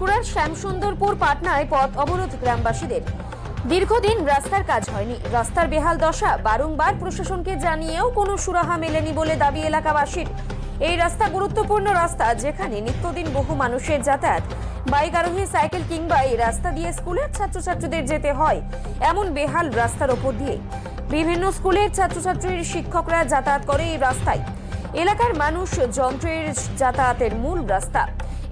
পাঁশকুড়ার শ্যামসুন্দরপুর পাটনায় পথ অবরোধ গ্রামবাসীদের। দীর্ঘদিন রাস্তার কাজ হয়নি। রাস্তার বেহাল দশা বারংবার প্রশাসনকে জানিয়েও কোনো সুরাহা মেলেনি বলে দাবি এলাকাবাসীর। এই রাস্তা গুরুত্বপূর্ণ রাস্তা যেখানে নিত্যদিন বহু মানুষের যাতায়াত। বাইক আরোহী, সাইকেল কিংবা এই রাস্তা দিয়ে স্কুলের ছাত্রছাত্রীদের যেতে হয় এমন বেহাল রাস্তার ওপর দিয়ে বিভিন্ন স্কুলের ছাত্রছাত্রীর শিক্ষকরা যাতায়াত করে এই রাস্তায়। এলাকার মানুষ যন্ত্রের যাতায়াতের মূল রাস্তা।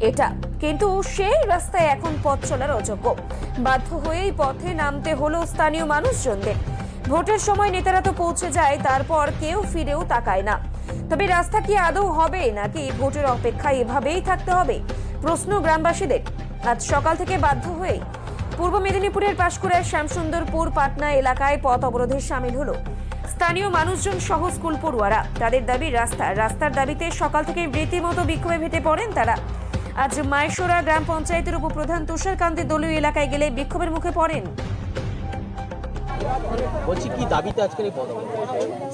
এটা। কিন্তু সেই রাস্তায় এখন পথ চলার অযোগ্য। বাধ্য হয়েই পথে নামতে হলো স্থানীয় মানুষজনদের। ভোটের সময় নেতারা তো পৌঁছে যায়, তারপর কেউ ফিরেও তাকায় না। তবে রাস্তা কি আদৌ হবে, নাকি ভোটের অপেক্ষা এভাবেই থাকতে হবে? প্রশ্ন গ্রামবাসীদের। আজ সকাল থেকে বাধ্য হয়ে পূর্ব মেদিনীপুরের পাশকুড়ার শ্যামসুন্দরপুর পাটনা এলাকায় পথ অবরোধে সামিল হলো স্থানীয় মানুষজন সহ স্কুল পড়ুয়ারা। তাদের দাবি রাস্তা, রাস্তার দাবিতে সকাল থেকে রীতিমতো বিক্ষোভে ভেটে পড়েন তারা। আজ মাইশোরা গ্রাম পঞ্চায়েতের উপপ্রধান তুষারকান্তি দলীয় এলাকায় গেলে বিক্ষোভের মুখে পড়েন। বলছি কি দাবিতে আজকের এই অবরোধ?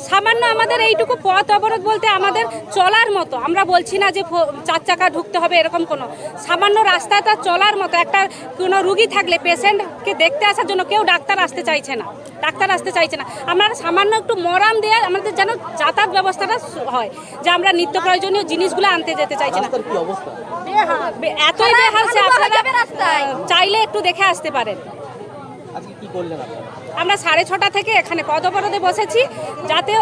সামান্য আমাদের এইটুকু পথ অবরোধ বলতে আমাদের চলার মতো। আমরা বলছি না যে চার চাকা ঢুকতে হবে এরকম কোনো। সামান্য রাস্তাটা চলার মতো। একটা কোনো রুগী থাকলে পেশেন্টকে দেখতে আসার জন্য কেউ ডাক্তার আসতে চাইছে না। ডাক্তার আসতে চাইছে না। আমরা সামান্য একটু মরাম দিয়ে আমাদের যেন যাতায়াত ব্যবস্থাটা হয়। যে আমরা নিত্য প্রয়োজনীয় জিনিসগুলো আনতে যেতে চাইছি না। এতই বেহাল সে আপনারা চাইলে একটু দেখে আসতে পারেন। করলেন আমরা সাড়ে ছটা থেকে এখানে পদপরদে বসেছি যাতে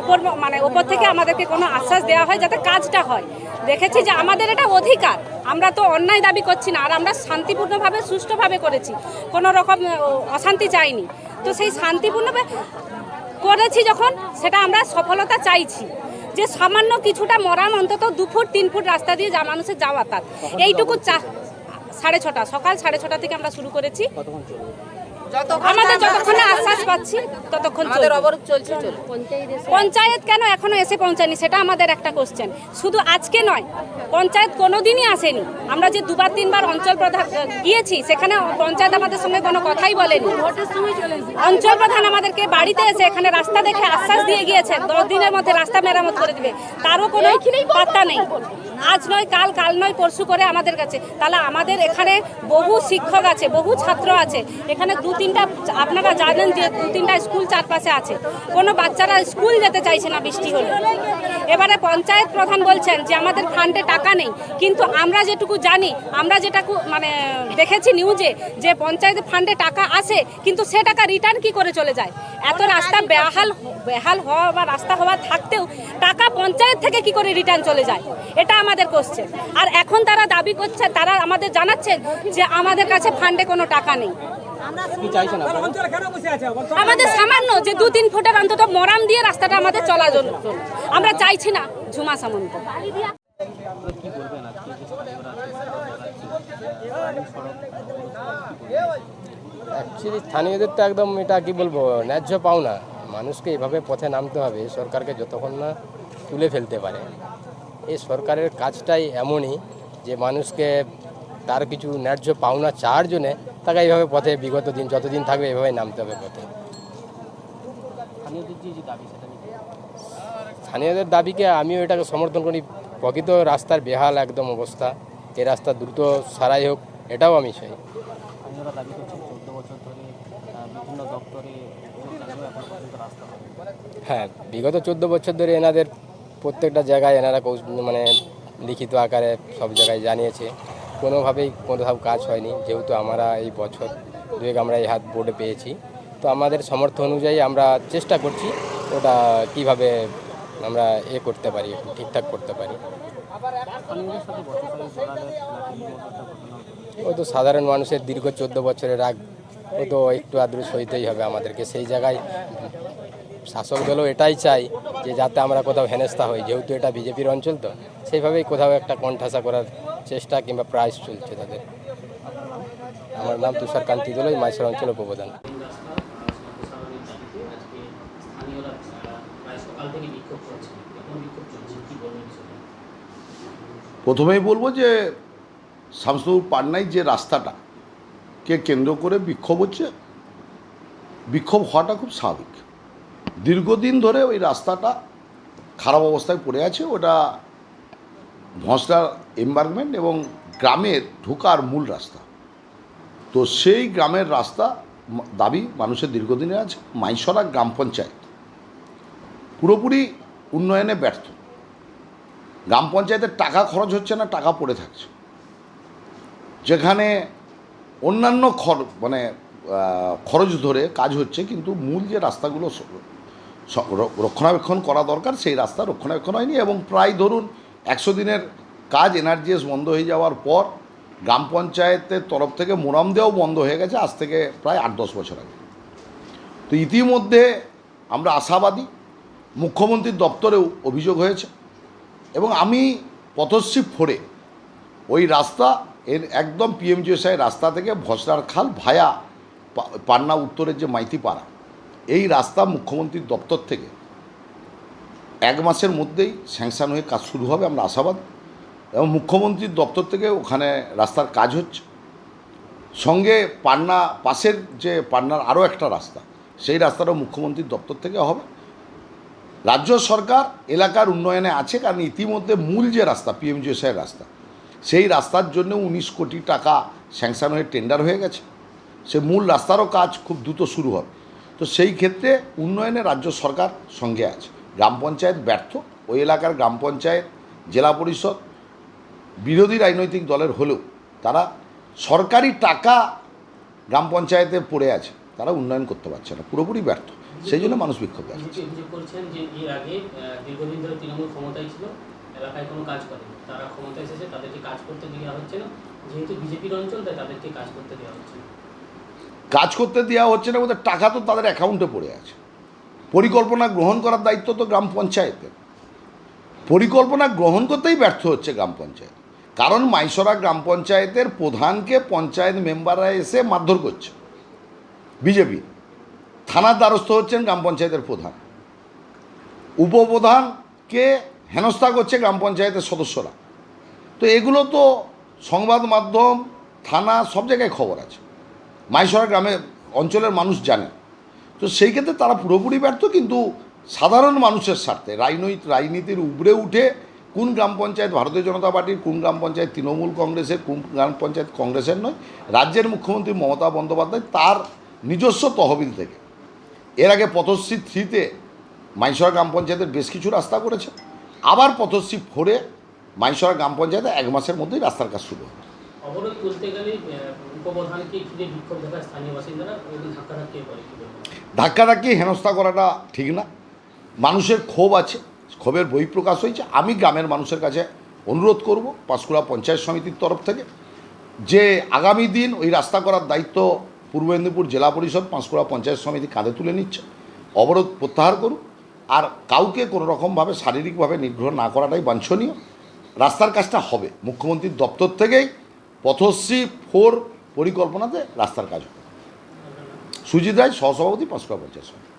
উপর মানে উপর থেকে আমাদেরকে কোনো আশ্বাস দেওয়া হয় যাতে কাজটা হয়। দেখেছি যে আমাদের এটা অধিকার। আমরা তো অন্যায় দাবি করছি না আর আমরা শান্তিপূর্ণভাবে সুষ্ঠুভাবে করেছি। কোনো রকম অশান্তি চাইনি। তো সেই শান্তিপূর্ণভাবে করেছি যখন সেটা আমরা সফলতা চাইছি। যে সামান্য কিছুটা মরাম অন্তত দু ফুট তিন ফুট রাস্তা দিয়ে যা মানুষের যাওয়া তার। এইটুকু চা সাড়ে ছটা সকাল সাড়ে ছটা থেকে আমরা শুরু করেছি। আমাদের যতক্ষণ আশ্বাস পাচ্ছি ততক্ষণ অবরোধ চলছে পঞ্চায়েত কেন এখনও এসে পৌঁছায়নি? সেটা আমাদের একটা কোশ্চেন শুধু আজকে নয় পঞ্চায়েত কোনোদিনই আসেনি। আমরা যে দুবার তিনবার অঞ্চল প্রধান গিয়েছি সেখানে পঞ্চায়েত আমাদের সঙ্গে কোনো কথাই বলেনি। অঞ্চল প্রধান আমাদেরকে বাড়িতে এসে এখানে রাস্তা দেখে আশ্বাস দিয়ে গিয়েছেন দশ দিনের মধ্যে রাস্তা মেরামত করে দিবে। তারও কোনো পাত্তা নেই। আজ নয় কাল কাল নয় পরশু করে আমাদের কাছে। তাহলে আমাদের এখানে বহু শিক্ষক আছে বহু ছাত্র আছে। এখানে দু তিনটা, আপনারা জানেন যে দু তিনটা স্কুল চারপাশে আছে। কোনো বাচ্চারা স্কুল যেতে চাইছে না বৃষ্টি হলে। এবারে পঞ্চায়েত প্রধান বলছেন যে, আমাদের ফান্ডে টাকা নেই। কিন্তু আমরা যেটুকু জানি, আমরা যেটাকু মানে দেখেছি নিউজে যে, পঞ্চায়েত ফান্ডে টাকা আসে কিন্তু সে টাকা রিটার্ন কি করে চলে যায়? এত রাস্তা বেহাল বেহাল হওয়া বা রাস্তা হওয়া থাকতেও টাকা পঞ্চায়েত থেকে কি করে রিটার্ন চলে যায়? এটা আমাদের কোশ্চেন আর এখন তারা দাবি করছে, তারা আমাদের জানাচ্ছেন যে, আমাদের কাছে ফান্ডে কোনো টাকা নেই। আমাদের সামান্য যে দু তিন ফুটের অন্তত মরাম দিয়ে রাস্তাটা আমাদের চলার জন্য আমরা চাইছি না ঝুমা সামন্ত? অ্যাকচুয়ালি স্থানীয়দের তো একদম এটা কি বলব ন্যায্য পাওনা। মানুষকে এভাবে পথে নামতে হবে সরকারকে যতক্ষণ না তুলে ফেলতে পারে। এই সরকারের কাজটাই এমনই যে মানুষকে তার কিছু ন্যায্য পাওনা চাওয়ার জন্যে তাকে এইভাবে পথে বিগত দিন যতদিন থাকবে এভাবে নামতে হবে পথে। স্থানীয়দের দাবিকে আমিও এটাকে সমর্থন করি। প্রকৃত রাস্তার বেহাল একদম অবস্থা। এই রাস্তা দ্রুত সারাই হোক এটাও আমি চাই। হ্যাঁ বিগত চোদ্দ বছর ধরে এনাদের প্রত্যেকটা জায়গায় এনারা মানে লিখিত আকারে সব জায়গায় জানিয়েছে। কোনোভাবেই কোনোভাবে কাজ হয়নি। যেহেতু আমরা এই বছর দুয়েক আমরা এই হাত বোর্ডে পেয়েছি। তো আমাদের সমর্থ অনুযায়ী আমরা চেষ্টা করছি ওটা কীভাবে আমরা এ করতে পারি, ঠিকঠাক করতে পারি। ও তো সাধারণ মানুষের দীর্ঘ চোদ্দ বছরের রাগ, ও তো একটু আদ্রু সইতেই হবে আমাদেরকে। সেই জায়গায় শাসক দলও এটাই চাই যে যাতে আমরা কোথাও হেনস্থা হই। যেহেতু এটা বিজেপির অঞ্চল তো, সেইভাবেই কোথাও একটা কণ্ঠাসা করার চেষ্টা কিংবা প্রাইস চলছে তাদের। আমার নাম তুষার কান্তি দলই, মাইসর অঞ্চল উপপ্রধান। প্রথমেই বলব যে শামসুর পাটনায় যে রাস্তাটা, কে কেন্দ্র করে বিক্ষোভ হচ্ছে, বিক্ষোভ হওয়াটা খুব স্বাভাবিক। দীর্ঘদিন ধরে ওই রাস্তাটা খারাপ অবস্থায় পড়ে আছে, ওটা ভসড়ার এনভায়রনমেন্ট এবং গ্রামের ঢোকার মূল রাস্তা। তো সেই গ্রামের রাস্তা দাবি মানুষের দীর্ঘদিনের আছে। মাইসরা গ্রাম পঞ্চায়েত। পুরোপুরি উন্নয়নে ব্যর্থ। গ্রাম পঞ্চায়েতের টাকা খরচ হচ্ছে না, টাকা পড়ে থাকছে। যেখানে অন্যান্য খর মানে খরচ ধরে কাজ হচ্ছে, কিন্তু মূল যে রাস্তাগুলো রক্ষণাবেক্ষণ করা দরকার, সেই রাস্তা রক্ষণাবেক্ষণ হয়নি এবং প্রায় ধরুন একশো দিনের কাজ এনআরজিএস বন্ধ হয়ে যাওয়ার পর গ্রাম পঞ্চায়েতের তরফ থেকে মোরাম দেওয়াও বন্ধ হয়ে গেছে আজ থেকে প্রায় আট দশ বছর আগে। তো ইতিমধ্যে আমরা আশাবাদী মুখ্যমন্ত্রীর দপ্তরেও অভিযোগ হয়েছে এবং আমি পথশ্রী ফোরে ওই রাস্তা এর একদম পিএমজিএসআই রাস্তা থেকে ভসরার খাল ভায়া পান্না উত্তরের যে মাইতিপাড়া, এই রাস্তা মুখ্যমন্ত্রীর দপ্তর থেকে এক মাসের মধ্যেই স্যাংশন হয়ে কাজ শুরু হবে, আমরা আশাবাদ। এবং মুখ্যমন্ত্রীর দপ্তর থেকে ওখানে রাস্তার কাজ হচ্ছে। সঙ্গে পান্না, পাশের যে পান্নার আরও একটা রাস্তা, সেই রাস্তাটাও মুখ্যমন্ত্রীর দপ্তর থেকে হবে। রাজ্য সরকার এলাকার উন্নয়নে আছে, কারণ ইতিমধ্যে মূল যে রাস্তা পিএমজিএসআই রাস্তা, সেই রাস্তার জন্য উনিশ কোটি টাকা স্যাংশন হয়ে টেন্ডার হয়ে গেছে। সে মূল রাস্তারও কাজ খুব দ্রুত শুরু হবে। তো সেই ক্ষেত্রে উন্নয়নে রাজ্য সরকার সঙ্গে আছে। গ্রাম পঞ্চায়েত ব্যর্থ, ওই এলাকার গ্রাম পঞ্চায়েত, জেলা পরিষদ বিরোধী রাজনৈতিক দলের হলেও তারা সরকারি টাকা গ্রাম পঞ্চায়েতে পড়ে আছে তারা উন্নয়ন করতে পারছে না পুরোপুরি ব্যর্থ। সেই জন্য মানুষ বিক্ষোভ দেখাচ্ছে। বিজেপি অভিযোগ করছেন যে এর আগে আহ, দীর্ঘদিন ধরে তৃণমূল ক্ষমতায় ছিল এলাকায় কোনো কাজ করেনি। তারা ক্ষমতায় এসেছে তাদেরকে কাজ করতে দেওয়া হচ্ছে না। যেহেতু বিজেপির অঞ্চল তাই তাদেরকে কাজ করতে দেওয়া হচ্ছে না। কাজ করতে দেওয়া হচ্ছে না বলতে টাকা তো তাদের অ্যাকাউন্টে পড়ে আছে। পরিকল্পনা গ্রহণ করার দায়িত্ব তো গ্রাম পঞ্চায়েতের। পরিকল্পনা গ্রহণ করতেই ব্যর্থ হচ্ছে গ্রাম পঞ্চায়েত। কারণ মাইসরা গ্রাম পঞ্চায়েতের প্রধানকে পঞ্চায়েত মেম্বাররা এসে মারধর করছে। বিজেপি। থানার দ্বারস্থ হচ্ছেন গ্রাম পঞ্চায়েতের প্রধান। উপপ্রধানকে হেনস্থা করছে গ্রাম পঞ্চায়েতের সদস্যরা। তো এগুলো তো সংবাদ মাধ্যম, থানা, সব জায়গায় খবর আছে। মাইসরা গ্রামে অঞ্চলের মানুষ জানে। তো সেই ক্ষেত্রে তারা পুরোপুরি ব্যর্থ, কিন্তু সাধারণ মানুষের স্বার্থে। রাজনৈতিক রাজনীতির উপরে উঠে কোন গ্রাম পঞ্চায়েত ভারতীয় জনতা পার্টির কোন গ্রাম পঞ্চায়েত তৃণমূল কংগ্রেসের কোন গ্রাম পঞ্চায়েত কংগ্রেসের নয় রাজ্যের মুখ্যমন্ত্রী মমতা বন্দ্যোপাধ্যায় তার নিজস্ব তহবিল থেকে। এর আগে পথশ্রী থ্রিতে মাইসরা গ্রাম পঞ্চায়েতের বেশ কিছু রাস্তা করেছে। আবার পথশ্রী ফোরে মাইসরা গ্রাম পঞ্চায়েতে এক মাসের মধ্যেই রাস্তার কাজ শুরু হবে। অবরোধ তুলতে গেলে উপপ্রধানকে ঘিরে বিক্ষোভ দেখায় স্থানীয় বাসিন্দারা। এবং ধাক্কাধাক্কি করে কি বলবেন ধাক্কাধাক্কি হেনস্থা করাটা ঠিক না। মানুষের ক্ষোভ আছে। ক্ষোভের বহিঃপ্রকাশ হয়েছে। আমি গ্রামের মানুষের কাছে অনুরোধ করব পাঁশকুড়া পঞ্চায়েত সমিতির তরফ থেকে যে আগামী দিন ওই রাস্তা করার দায়িত্ব পূর্ব মেদিনীপুর জেলা পরিষদ পাঁশকুড়া পঞ্চায়েত সমিতি কাঁধে তুলে নিচ্ছে। অবরোধ প্রত্যাহার করুক। আর কাউকে কোনো রকমভাবে শারীরিকভাবে নিগ্রহ না করাটাই বাঞ্ছনীয়। রাস্তার কাজটা হবে। মুখ্যমন্ত্রীর দপ্তর থেকেই পথশ্রী ফোর পরিকল্পনাতে রাস্তার কাজ হবে। সুজিত রায়, সহসভাপতি পাঁশকুড়া পঞ্চায়েত সমিতি।